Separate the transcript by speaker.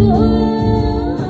Speaker 1: 좋아하지